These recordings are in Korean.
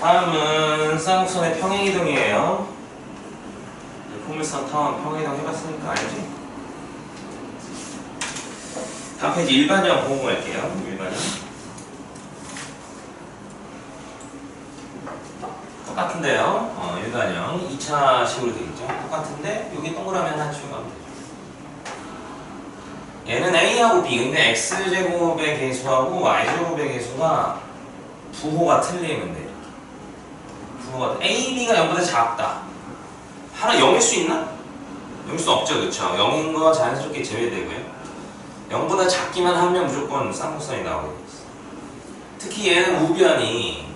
다음은 쌍곡선의 평행이동이에요. 포물선 타원 평행이동 해봤으니까 알지? 다음 페이지 일반형 갈게요. 일반형. 똑같은데요. 어, 일반형 2차 식으로 되겠죠. 똑같은데 여기 동그라미 하나 추가하면 되죠. 얘는 A하고 B, 근데 X제곱의 개수하고 Y제곱의 개수가 부호가 틀리면 돼요. 부호가 A, B가 0보다 작다. 하나 0일 수 있나? 0일 수 없죠, 그쵸? 0인 거 자연스럽게 제외되고요. 0보다 작기만 하면 무조건 쌍곡선이 나오게 돼 있어. 특히 얘는 우변이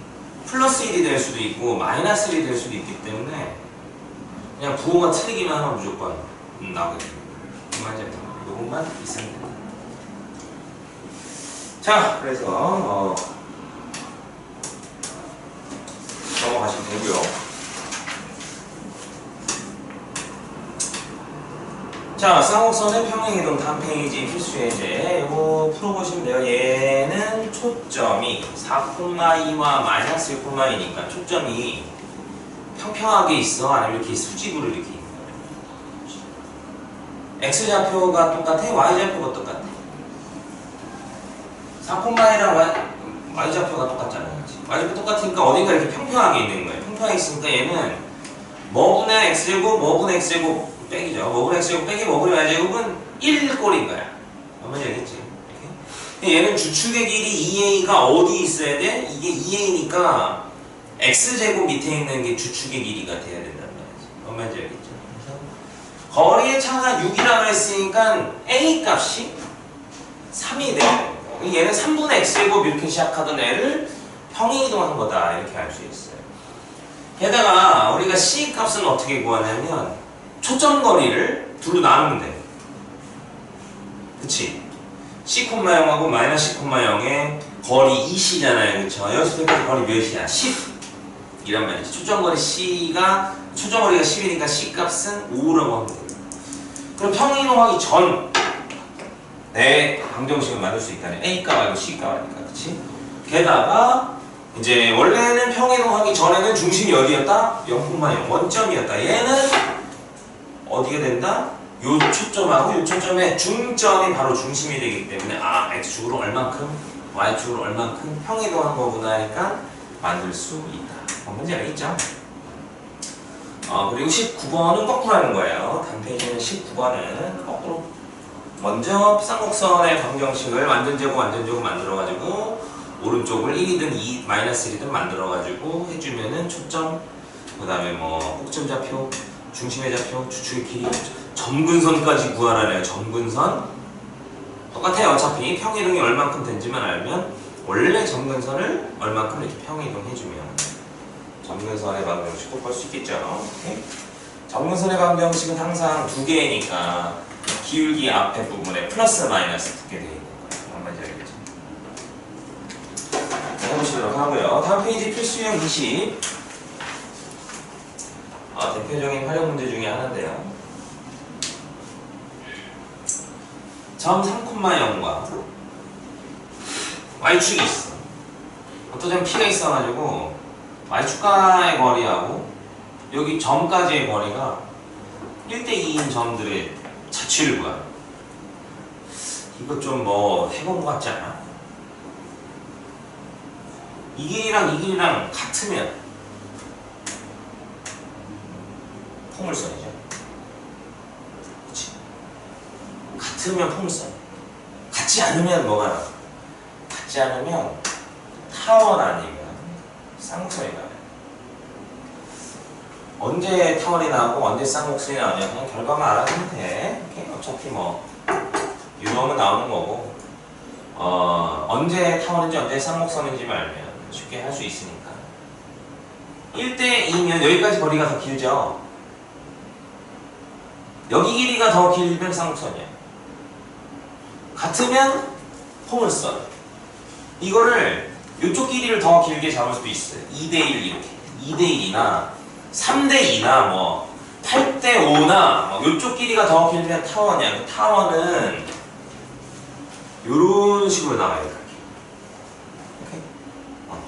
플러스 1이 될 수도 있고 마이너스 1이 될 수도 있기 때문에 그냥 부호가 틀리기만 하면 무조건 음, 나오게 됩니다. 이만 요것만 있으면 됩니다. 자, 그래서 어, 넘어 가시면 되고요. 자, 쌍곡선의 평행이동 다음 페이지 필수 예제 이거 풀어보시면 돼요. 얘는 초점이 4,2와 마이너스 1,2니까 초점이 평평하게 있어? 아니면 이렇게 수직으로 이렇게 있는 거야? X좌표가 똑같아? Y좌표가 똑같아? 4,2랑 Y좌표가 똑같잖아요. Y좌표 똑같으니까 어딘가 이렇게 평평하게 있는 거예요. 평평하게 있으니까 얘는 뭐분의 X제곱, 뭐분의 X제곱 빼기죠. 뭐분의 X제곱 빼기 뭐분의 Y제곱은 1꼴인 거야. 뭔지 알겠지? 이렇게. 얘는 주축의 길이 2A가 어디 있어야 돼? 이게 2A니까 X제곱 밑에 있는 게 주축의 길이가 돼야 된단 말이지. 뭔지 알겠죠? 거리의 차가 6이라고 했으니까 A 값이 3이 돼요. 얘는 3분의 X제곱 이렇게 시작하던 애를 평행이동한 거다. 이렇게 알 수 있어요. 게다가 우리가 C 값은 어떻게 구하냐면 초점 거리를 둘로 나누면 돼. 그치? C, 0하고 마이너스 C, 0의 거리 2C잖아요. 그쵸? 여기서 여기까지 거리 몇이야? 10. 이란 말이지. 초점 거리 C가, 초점 거리가 10이니까 C 값은 5라고 하면 돼요. 그럼 평행이동하기 전, 내 방정식을 만들 수 있다는 A 값 아니고 C 값 아니까. 그치? 게다가, 이제 원래는 평행이동하기 전에는 중심이 어디였다? 0,0 원점이었다. 얘는 어디가 된다? 요 초점하고 요 초점의 중점이 바로 중심이 되기 때문에 아 x축으로 얼만큼 y축으로 얼만큼 평이동한 거구나 하니까 만들 수 있다. 어, 뭔지 알겠죠? 어, 그리고 19번은 거꾸로 하는 거예요. 페이지는 19번은 거꾸로 먼저 쌍곡선의 방정식을 완전제곱 완전제곱 만들어가지고 오른쪽을 1이든 2, 마이너스 1이든 만들어가지고 해주면은 초점 그 다음에 뭐 꼭점 좌표 중심의 좌표, 주축의 길이, 점근선까지 구하라네요. 점근선. 똑같아요. 어차피 평이동이 얼만큼 된지만 알면 원래 점근선을 얼만큼 이렇게 평이동 해주면 점근선의 방정식 꼭 볼 수 있겠죠. 오케이? 점근선의 방정식은 항상 두 개니까 기울기 앞에 부분에 플러스 마이너스 두개 거예요. 뭔지 알겠죠? 해보시도록 하고요. 다음 페이지 필수형 20. 아, 대표적인 활용 문제 중에 하나인데요. 점 3,0과 y축이 있어. 어떤 점 p가 있어가지고 y축과의 거리하고 여기 점까지의 거리가 1대2인 점들의 자취를 구하 이거 좀 뭐 해본 것 같지 않아? 이 길이랑 이 길이랑 같으면 포물선이죠. 그치? 같으면 포물선. 같지 않으면 뭐가 나? 같지 않으면 타원 아니면 쌍곡선이 나요. 언제 타원이 나오고 언제 쌍곡선이 나오냐 그냥 결과만 알아두면 돼. 어차피 뭐 유형은 나오는 거고 어, 언제 타원인지 언제 쌍곡선인지 알면 쉽게 할 수 있으니까 1대 2면 여기까지 거리가 더 길죠. 여기 길이가 더 길면 쌍곡선이야. 같으면 포물선. 이거를 이쪽 길이를 더 길게 잡을 수도 있어요. 2대 1 이렇게. 2대1이나 3대 2나 뭐 8대 5나 뭐 이쪽 길이가 더 길면 타원이야. 그 타원은 이런 식으로 나와요. 이렇게. 오케이? 어.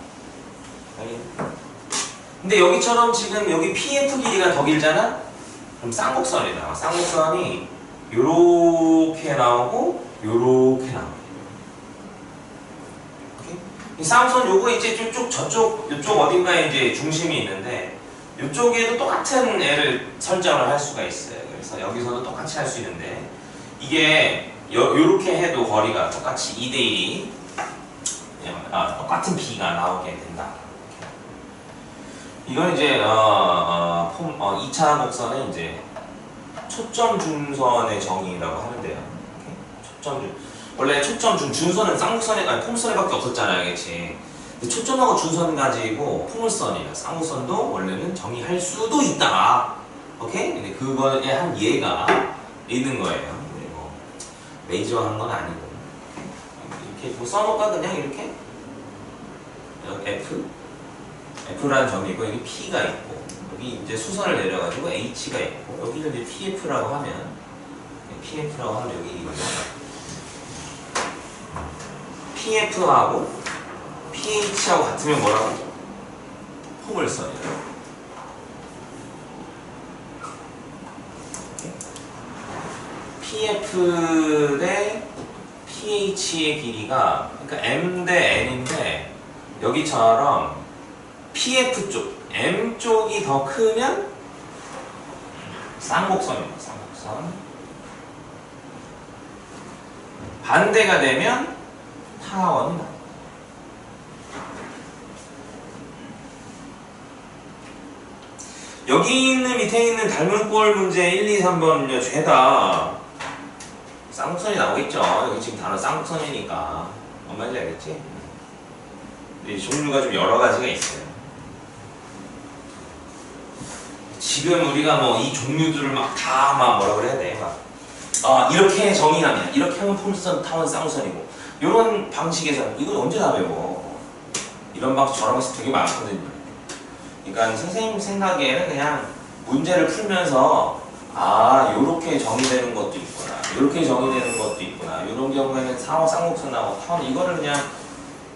근데 여기처럼 지금 여기 PF 길이가 더 길잖아? 그럼 쌍곡선이 나와. 쌍곡선이 요렇게 나오고 요렇게 나와. 이 쌍곡선 요거 이제 저쪽 저쪽 요쪽 어딘가에 이제 중심이 있는데 요쪽에도 똑같은 애를 설정을 할 수가 있어요. 그래서 여기서도 똑같이 할 수 있는데 이게 요, 요렇게 해도 거리가 똑같이 2대1이 아, 똑같은 비가 나오게 된다. 이건 이제 어, 어, 폼, 어, 2차 곡선은 이제 초점 중선의 정의라고 하는데요. 초점 중 원래 초점 중 준선은 쌍곡선에 아니 폼선에밖에 없었잖아요, 그렇지? 초점하고 준선 가지고 포물선이나 쌍곡선도 원래는 정의할 수도 있다. 오케이? 근데 그거에 한 예가 있는 거예요. 뭐 메이저한 건 아니고 이렇게 뭐 써놓을까 그냥 이렇게 F F라는 점이 있고 여기 P가 있고 여기 이제 수선을 내려가지고 H가 있고 여기를 이제 PF라고 하면 PF라고 하면 여기 이거죠. PF하고 PH하고 같으면 뭐라고 하죠? 포물선이에요. PF 대 PH의 길이가 그러니까 M 대 N인데 여기처럼 PF 쪽, M 쪽이 더 크면 쌍곡선입니다. 쌍곡선. 반대가 되면 타원이다. 여기 있는 밑에 있는 닮은 꼴 문제 1, 2, 3번은요 죄다 쌍곡선이 나오겠죠. 여기 지금 단어 쌍곡선이니까 뭔 말인지 알겠지? 이 종류가 좀 여러 가지가 있어요. 지금 우리가 뭐 이 종류들을 막다막 뭐라 그래야 돼? 막 아, 이렇게 정의하면 이렇게 하면 폴선, 타원, 쌍선이고 이런 방식에서 이거 언제 다 배워? 이런 방식 저런 방식 되게 많거든요. 그러니까 선생님 생각에는 그냥 문제를 풀면서 아 요렇게 정의되는 것도 있구나 요렇게 정의되는 것도 있구나 이런 경우에는 상호 쌍곡선 나오고 타원 이거를 그냥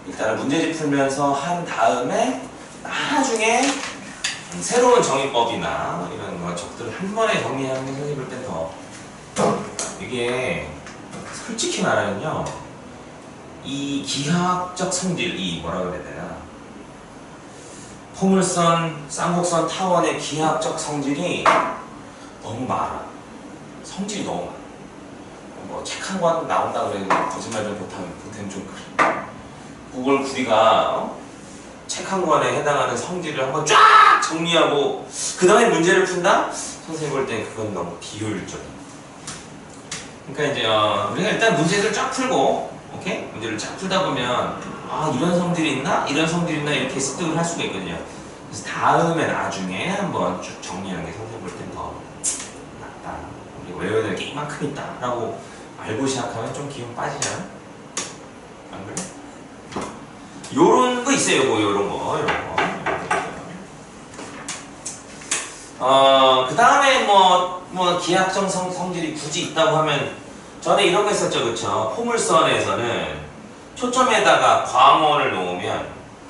일단은 문제집 풀면서 한 다음에 나중에 새로운 정의법이나 이런 거 적들을 한 번에 정리하는 게 선생님 볼땐 더 이게 솔직히 말하면요 이 기하학적 성질 이 뭐라 그래야 되나? 포물선, 쌍곡선, 타원의 기하학적 성질이 너무 많아. 성질이 너무 많아. 뭐책 한 권 나온다 그래도 거짓말 좀 보태면 좀 그래. 그걸 우리가 어? 책 한 권에 해당하는 성질을 한번 쫙 정리하고 그 다음에 문제를 푼다? 선생님 볼때 그건 너무 비효율적이야. 그러니까 이제 어, 우리가 일단 문제를 쫙 풀고 오케이? 문제를 쫙 풀다 보면 아 이런 성질이 있나? 이런 성질이 있나? 이렇게 습득을 할 수가 있거든요. 그래서 다음에 나중에 한번 쭉 정리하는 게 선생님 볼 땐 더 낫다. 우리 외워야 될 게 이만큼 있다 라고 알고 시작하면 좀 기분 빠지잖아? 안 그래? 요런 거 있어요, 뭐 요런 거, 요런 거. 어, 그 다음에 뭐, 뭐, 기하학적 성, 성질이 굳이 있다고 하면, 전에 이런 거 있었죠, 그쵸? 포물선에서는 초점에다가 광원을 놓으면,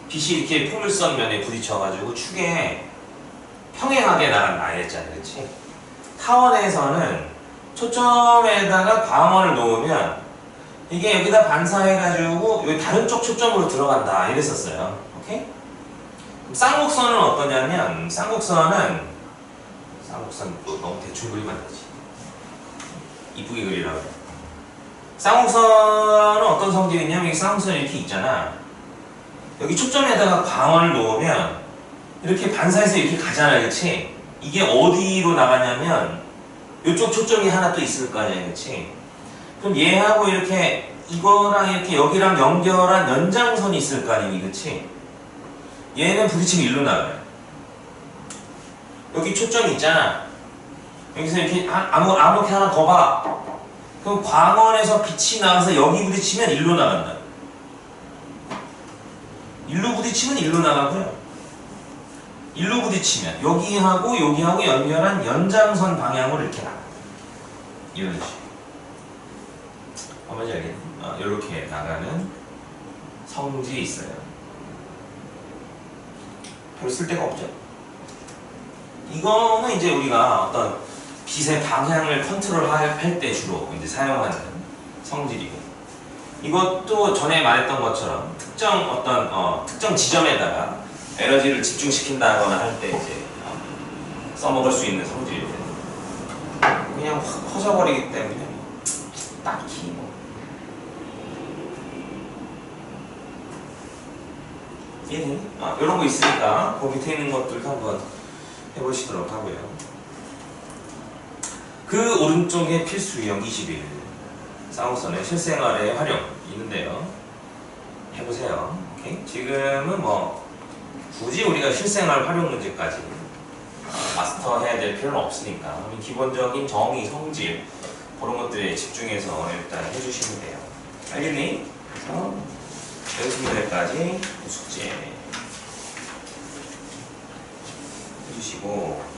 빛이 이렇게 포물선 면에 부딪혀가지고 축에 평행하게 나간다, 이랬잖아요, 그치? 타원에서는 초점에다가 광원을 놓으면, 이게 여기다 반사해가지고 여기 다른 쪽 초점으로 들어간다 이랬었어요. 오케이? 쌍곡선은 어떠냐면 쌍곡선은 쌍곡선 또 너무 대충 그리면 안 되지. 이쁘게 그리라고. 쌍곡선은 어떤 성질이 있냐면 여기 쌍곡선이 이렇게 있잖아. 여기 초점에다가 광원을 놓으면 이렇게 반사해서 이렇게 가잖아요, 그렇지? 이게 어디로 나가냐면 이쪽 초점이 하나 또 있을 거 아니야, 그렇지? 그럼 얘하고 이렇게 이거랑 이렇게 여기랑 연결한 연장선이 있을 거 아니니 그치? 얘는 부딪히면 일로 나가요. 여기 초점이 있잖아. 여기서 이렇게 아- 아무, 아무렇게 하나 더 봐. 그럼 광원에서 빛이 나가서 여기 부딪히면 일로 나간다. 일로 부딪히면 일로 나가고요. 일로 부딪히면 여기하고 여기하고 연결한 연장선 방향으로 이렇게 나가. 이런 식으로 뭔지 알겠니? 어, 이렇게 나가는 성질이 있어요. 별 쓸데가 없죠? 이거는 이제 우리가 어떤 빛의 방향을 컨트롤할 때 주로 이제 사용하는 성질이고 이것도 전에 말했던 것처럼 특정 어떤 어, 특정 지점에다가 에너지를 집중시킨다거나 할 때 이제 어, 써먹을 수 있는 성질이에요. 그냥 확 퍼져버리기 때문에 딱히 뭐 얘는 아, 이런 거 있으니까 그 밑에 있는 것들도 한번 해보시도록 하고요. 그 오른쪽에 필수 유형 21 사우선의 실생활의 활용 있는데요. 해보세요. 오케이? 지금은 뭐 굳이 우리가 실생활 활용 문제까지 마스터해야 될 필요는 없으니까 기본적인 정의, 성질 그런 것들에 집중해서 일단 해주시면 돼요. 알겠니? 그래서 연습 문제까지 숙제 해주시고